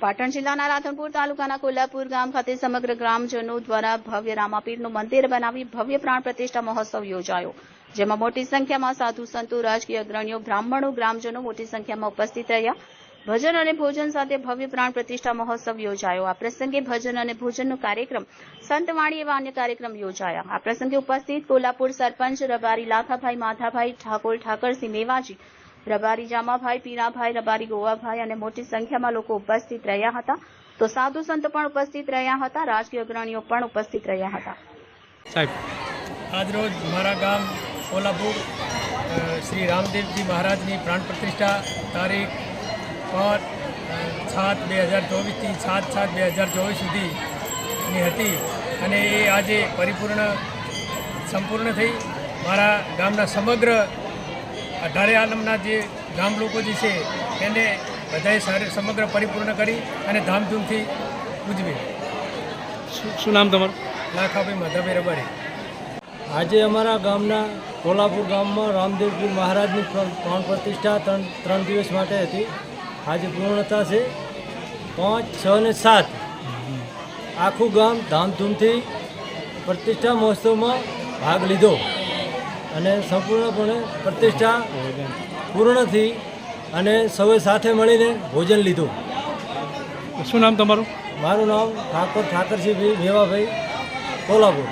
પાટણ જિલ્લાના રાધનપુર તાલુકાના કોલ્હાપુર ગામ ખાતે સમગ્ર ગ્રામજનો દ્વારા ભવ્ય રામાપીરનું મંદિર બનાવી ભવ્ય પ્રાણ પ્રતિષ્ઠા મહોત્સવ યોજાયો, જેમાં મોટી સંખ્યામાં સાધુ સંતો, રાજકીય અગ્રણીઓ, બ્રાહ્મણો, ગ્રામજનો મોટી સંખ્યામાં ઉપસ્થિત રહ્યા. ભજન અને ભોજન સાથે ભવ્ય પ્રાણ પ્રતિષ્ઠા મહોત્સવ યોજાયો. આ પ્રસંગે ભજન અને ભોજનનો કાર્યક્રમ સંતવાણી એવા અન્ય કાર્યક્રમ યોજાયા. આ પ્રસંગે ઉપસ્થિત કોલ્હાપુર સરપંચ રબારી લાખાભાઈ, માધાભાઈ ઠાકોર, ઠાકરસિંહ મેવાજી રબારી જામાભાઈ પીરાભાઈ રબારી ગોવાભાઈ અને મોટી સંખ્યામાં લોકો ઉપસ્થિત રહ્યા હતા. તો સાધુ સંત પણ ઉપસ્થિત રહ્યા હતા. રાજકીય અગ્રણીઓ પણ ઉપસ્થિત રહ્યા હતા. સાહેબ. આજરોજ મારા ગામ કોલ્હાપુર શ્રી રામદેવજી મહારાજની પ્રાણ પ્રતિષ્ઠા તારીખ પર સાત બે હજાર ચોવીસથી સાત સાત બે હજાર ચોવીસ સુધીની હતી અને એ આજે પરિપૂર્ણ સંપૂર્ણ થઈ. મારા ગામના સમગ્ર અઢારે આલમના જે ગામ લોકો જે છે એને બધાએ સારી સમગ્ર પરિપૂર્ણ કરી અને ધામધૂમથી ઉજવી. શું શું નામ તમારું? લાખાભાઈ માધાભાઈ રબારી. આજે અમારા ગામના કોલ્હાપુર ગામમાં રામદેવજી મહારાજની પ્ર- પ્રાણ પ્રતિષ્ઠા ત્રણ ત્રણ દિવસ માટે હતી. આજે પૂર્ણતા છે પાંચ છ અને સાત. આખું ગામ ધામધૂમથી પ્રતિષ્ઠા મહોત્સવમાં ભાગ લીધો. અને સંપૂર્ણપણે પ્રતિષ્ઠા પૂર્ણ થઈ અને સૌએ સાથે મળીને ભોજન લીધું. શું નામ તમારું? મારું નામ ઠાકોર ઠાકરસિંહભાઈ મેવાભાઈ કોલ્હાપુર.